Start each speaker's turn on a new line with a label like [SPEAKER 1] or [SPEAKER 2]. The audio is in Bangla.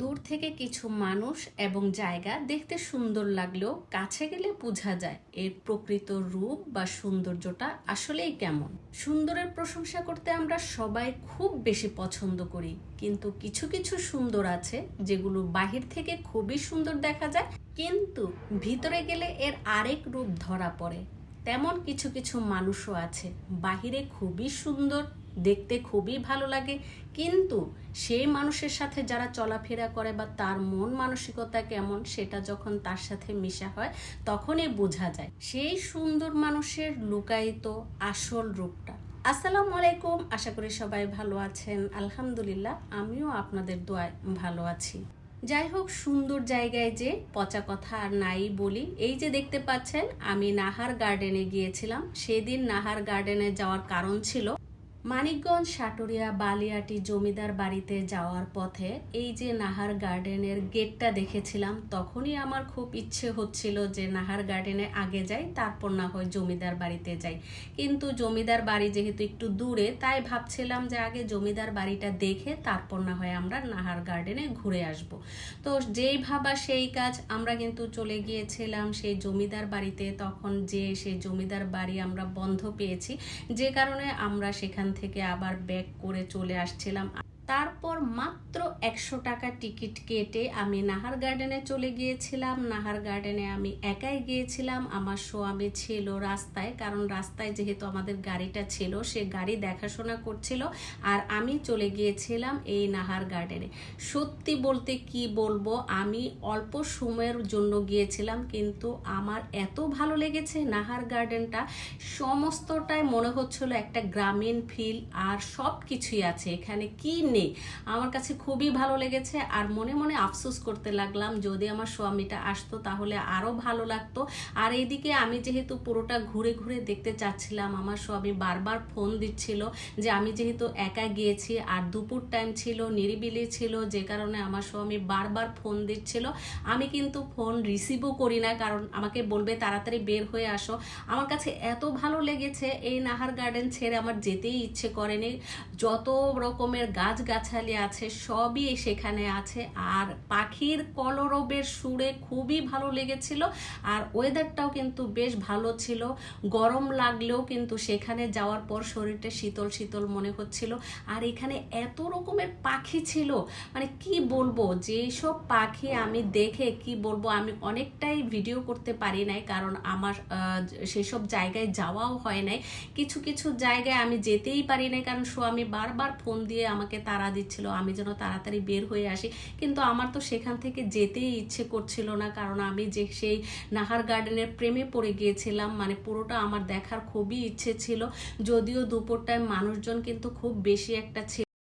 [SPEAKER 1] দূর থেকে কিছু মানুষ এবং জায়গা দেখতে সুন্দর লাগলেও কাছে গেলে বোঝা যায় এর প্রকৃত রূপ বা সৌন্দর্যটা আসলেই কেমন। সুন্দরের প্রশংসা করতে আমরা সবাই খুব বেশি পছন্দ করি, কিন্তু কিছু কিছু সুন্দর আছে যেগুলো বাহির থেকে খুবই সুন্দর দেখা যায়, কিন্তু ভিতরে গেলে এর আরেক রূপ ধরা পড়ে। তেমন কিছু কিছু মানুষও আছে বাহিরে খুবই সুন্দর দেখতে খুবই ভালো লাগে। কিন্তু সেই মানুষের সাথে যারা চলাফেরা করে বা তার মন মানসিকতা কেমন, সেটা যখন তার সাথে মিশা হয়, তখনই বোঝা যায়। সেই সুন্দর মানুষের লুকায়িত আসল রূপটা। আসসালামু আলাইকুম, আশা করি সবাই ভালো আছেন। আলহামদুলিল্লাহ, আমিও আপনাদের দোয়ায় ভালো আছি। যাই হোক, সুন্দর জায়গায় যে পচা কথা আর নাই বলি, এই যে দেখতে পাচ্ছেন, আমি নাহার গার্ডেনে গিয়েছিলাম। সেদিন নাহার গার্ডেনে যাওয়ার কারণ ছিল মানিকগঞ্জ, সাটুরিয়া, বালিয়াটি জমিদার বাড়িতে যাওয়ার পথে এই যে নাহার গার্ডেনের গেটটা দেখেছিলাম, তখনই আমার খুব ইচ্ছে হচ্ছিল যে নাহার গার্ডেনে আগে যাই, তারপর না হয় জমিদার বাড়িতে যাই। কিন্তু জমিদার বাড়ি যেহেতু একটু দূরে, তাই ভাবছিলাম যে আগে জমিদার বাড়িটা দেখে তারপর না হয় আমরা নাহার গার্ডেনে ঘুরে আসব। তো যেই ভাবা সেই কাজ, আমরা কিন্তু চলে গিয়েছিলাম সেই জমিদার বাড়িতে। তখন যে সেই জমিদার বাড়ি আমরা বন্ধ পেয়েছি, যে কারণে আমরা সেখান থেকে আবার ব্যাক করে চলে আসছিলাম। তারপর মাত্র একশো টাকা টিকিট কেটে আমি নাহার গার্ডেনে চলে গিয়েছিলাম। নাহার গার্ডেনে আমি একাই গিয়েছিলাম। আমার স্বামী ছিল রাস্তায়, কারণ রাস্তায় যেহেতু আমাদের গাড়িটা ছিল, সে গাড়ি দেখাশোনা করছিল আর আমি চলে গিয়েছিলাম এই নাহার গার্ডেনে। সত্যি বলতে কি বলব, আমি অল্প সময়ের জন্য গিয়েছিলাম, কিন্তু আমার এত ভালো লেগেছে নাহার গার্ডেনটা। সমস্তটাই মনে হচ্ছিল একটা গ্রামীণ ফিল আর সব কিছুই আছে। এখানে কি নেই। আমার কাছে খুবই ভালো লেগেছে আর মনে মনে আফসোস করতে লাগলাম, যদি আমার স্বামীটা আসতো তাহলে আরও ভালো লাগতো। আর এইদিকে আমি যেহেতু পুরোটা ঘুরে ঘুরে দেখতে চাচ্ছিলাম, আমার স্বামী বারবার ফোন দিচ্ছিল যে আমি যেহেতু একা গিয়েছি আর দুপুর টাইম ছিল, নিরিবিলি ছিল, যে কারণে আমার স্বামী বারবার ফোন দিচ্ছিল। আমি কিন্তু ফোন রিসিভও করি না, কারণ আমাকে বলবে, তাড়াতাড়ি বের হয়ে আসো। আমার কাছে এত ভালো লেগেছে, এই নাহার গার্ডেন ছেড়ে আমার যেতেই ইচ্ছে করেনি। যত রকমের গাছ গাছালি আছে, সবই সেখানে আছে। আর পাখির কলরবের সুরে খুবই ভালো লেগেছিল আর ওয়েদারটাও কিন্তু বেশ ভালো ছিল। গরম লাগলেও কিন্তু সেখানে যাওয়ার পর শরীরটা শীতল শীতল মনে হচ্ছিল। আর এখানে এত রকমের পাখি ছিল মানে কি বলব? যেসব পাখি আমি দেখে কি বলব, আমি অনেকটাই ভিডিও করতে পারি নাই, কারণ আমার সেসব জায়গায় যাওয়াও হয় নাই। কিছু কিছু জায়গায় আমি যেতেই পারি নাই, কারণ স্বামী বারবার ফোন দিয়ে আমাকে তাড়া দিচ্ছিল, আমি যেন তাড়াতাড়ি বের হয়ে আসি। কিন্তু আমার তো সেখান থেকে যেতেই ইচ্ছে করছিল না, কারণ আমি যে সেই নাহার গার্ডেনের প্রেমে পড়ে গিয়েছিলাম। মানে পুরোটা আমার দেখার খুবই ইচ্ছে ছিল, যদিও দুপুরটায় মানুষজন কিন্তু খুব বেশি একটা